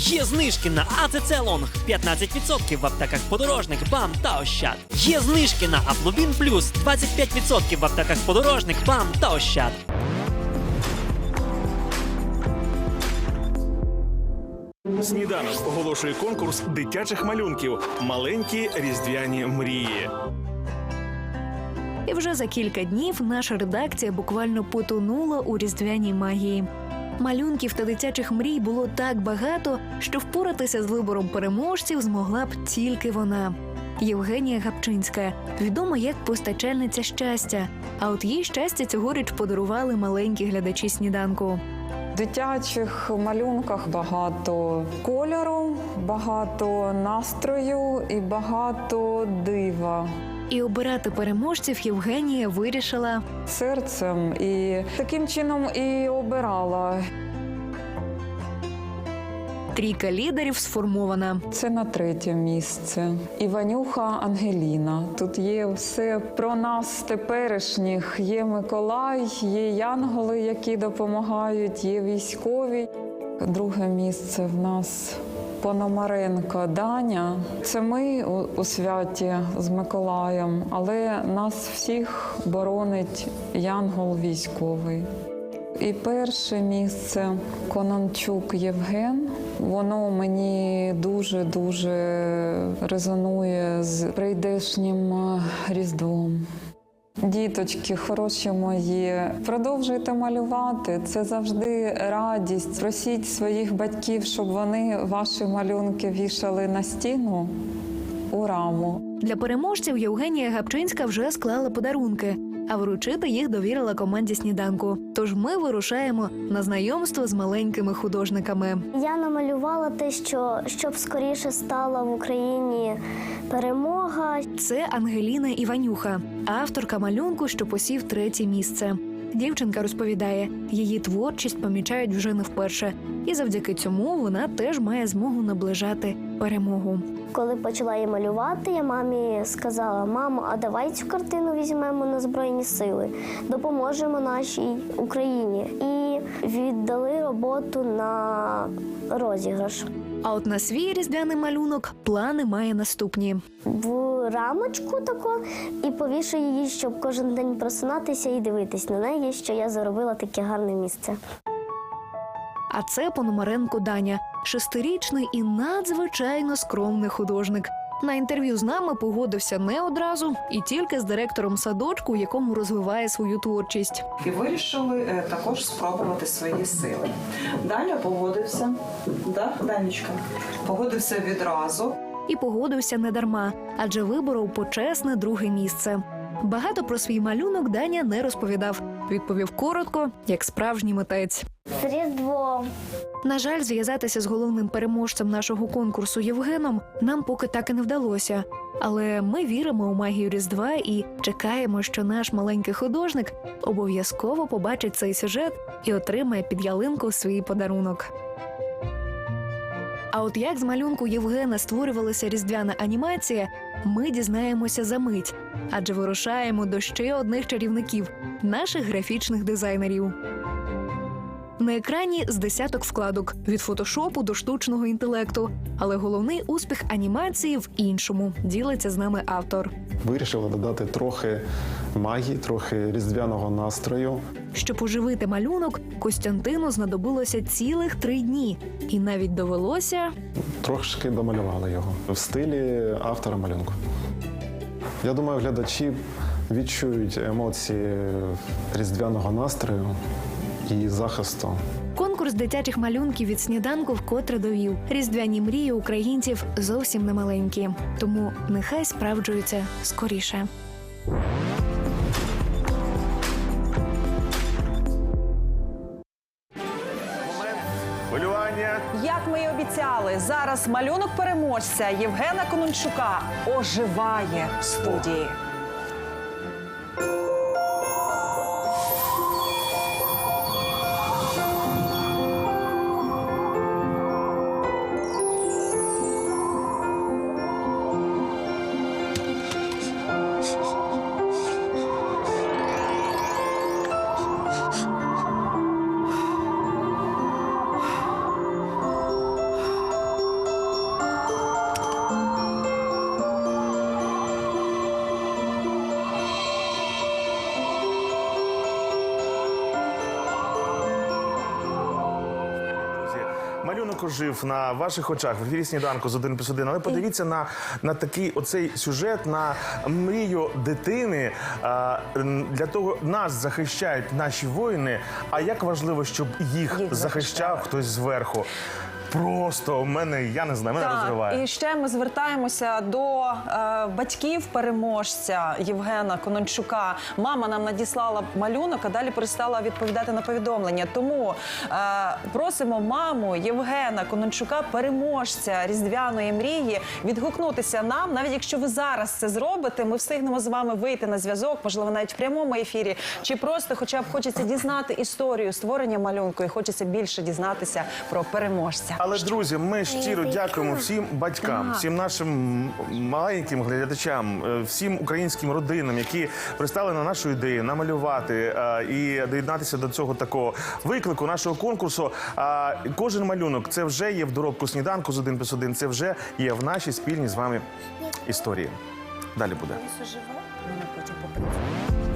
Є знижки на АЦЦ Лонг 15% в аптеках подорожник, БАМ та Ощад. Є знижки на Аплубін Плюс 25% в аптеках подорожник, БАМ та Ощад. Сніданок оголошує конкурс дитячих малюнків. Маленькі різдвяні мрії. І вже за кілька днів наша редакція буквально потонула у різдвяній магії. Малюнків та дитячих мрій було так багато, що впоратися з вибором переможців змогла б тільки вона. Євгенія Гапчинська, відома як постачальниця щастя. А от їй щастя цьогоріч подарували маленькі глядачі сніданку. Дитячих малюнках багато кольору, багато настрою і багато дива. І обирати переможців Євгенія вирішила Серцем і таким чином і обирала. трійка лідерів сформована. Це на третє місце. Іванюха Ангеліна. Тут є все про нас теперішніх. Є Миколай, є янголи, які допомагають, є військові. Друге місце в нас Пономаренко Даня. Це ми у, святі з Миколаєм, але нас всіх боронить янгол військовий. І перше місце Конончук Євген. Воно мені дуже дуже резонує з прийдешнім різдвом. Діточки, хороші мої, продовжуйте малювати. Це завжди радість. Просіть своїх батьків, щоб вони ваші малюнки вішали на стіну у раму. Для переможців Євгенія Гапчинська вже склала подарунки, а вручити їх довірила команді сніданку. Тож ми вирушаємо на знайомство з маленькими художниками. Я намалювала те, що щоб скоріше стала в Україні перемога. Це Ангеліна Іванюха, авторка малюнку, що посів третє місце. Дівчинка розповідає, її творчість помічають вже не вперше, і завдяки цьому вона теж має змогу наближати перемогу. Коли почала її малювати, я мамі сказала: мамо, а давай цю картину візьмемо на Збройні сили, допоможемо нашій Україні. І віддали роботу на розіграш. А от на свій різдвяний малюнок плани має наступні. В рамочку таку і повішу її, щоб кожен день просинатися і дивитись на неї, що я заробила таке гарне місце. А це Пономаренко Даня, шестирічний і надзвичайно скромний художник. На інтерв'ю з нами погодився не одразу і тільки з директором садочку, у якому розвиває свою творчість. і вирішили е, також спробувати свої сили. Даня погодився, да, Данечка, погодився відразу. І погодився не дарма, адже виборов почесне друге місце. Багато про свій малюнок Даня не розповідав. Відповів коротко, як справжній митець. З Різдвом! На жаль, зв'язатися з головним переможцем нашого конкурсу Євгеном нам поки так і не вдалося. Але ми віримо у магію Різдва і чекаємо, що наш маленький художник обов'язково побачить цей сюжет і отримає під ялинку свій подарунок. А от як з малюнку Євгена створювалася різдвяна анімація, ми дізнаємося за мить, адже вирушаємо до ще одних чарівників наших графічних дизайнерів. На екрані з десяток вкладок від фотошопу до штучного інтелекту. Але головний успіх анімації в іншому ділиться з нами автор. Вирішили додати трохи магії, трохи різдвяного настрою. Щоб оживити малюнок, Костянтину знадобилося цілих три дні, і навіть довелося Трошки домалювали його в стилі автора малюнку. Я думаю, глядачі відчують емоції різдвяного настрою і захисту. конкурс дитячих малюнків від сніданку вкотре довів. Різдвяні мрії українців зовсім не маленькі, тому нехай справджуються скоріше. Як ми й обіцяли, зараз малюнок переможця Євгена Конончука оживає в студії. Малюнок ожив на ваших очах в ефірі сніданку з 1 плюс 1. Але подивіться на, на такий оцей сюжет, на мрію дитини. А, для того нас захищають наші воїни. А як важливо, щоб їх, Їх захищав хтось зверху. Просто у мене, я не знаю, мене розриває. і ще ми звертаємося до е, батьків переможця Євгена Конончука. Мама нам надіслала малюнок, а далі перестала відповідати на повідомлення. Тому е, просимо маму Євгена Конончука, переможця різдвяної мрії, відгукнутися нам. Навіть якщо ви зараз це зробите, ми встигнемо з вами вийти на зв'язок, можливо, навіть в прямому ефірі, чи просто, хоча б хочеться дізнати історію створення малюнку, і хочеться більше дізнатися про переможця. Але друзі, ми щиро дякуємо всім батькам, всім нашим маленьким глядачам, е, всім українським родинам, які пристали на нашу ідею намалювати е, і доєднатися до цього такого виклику нашого конкурсу. А Кожен малюнок це вже є в доробку сніданку з 1 плюс 1, Це вже є в нашій спільній з вами історії. Далі буде. Потім попрацює.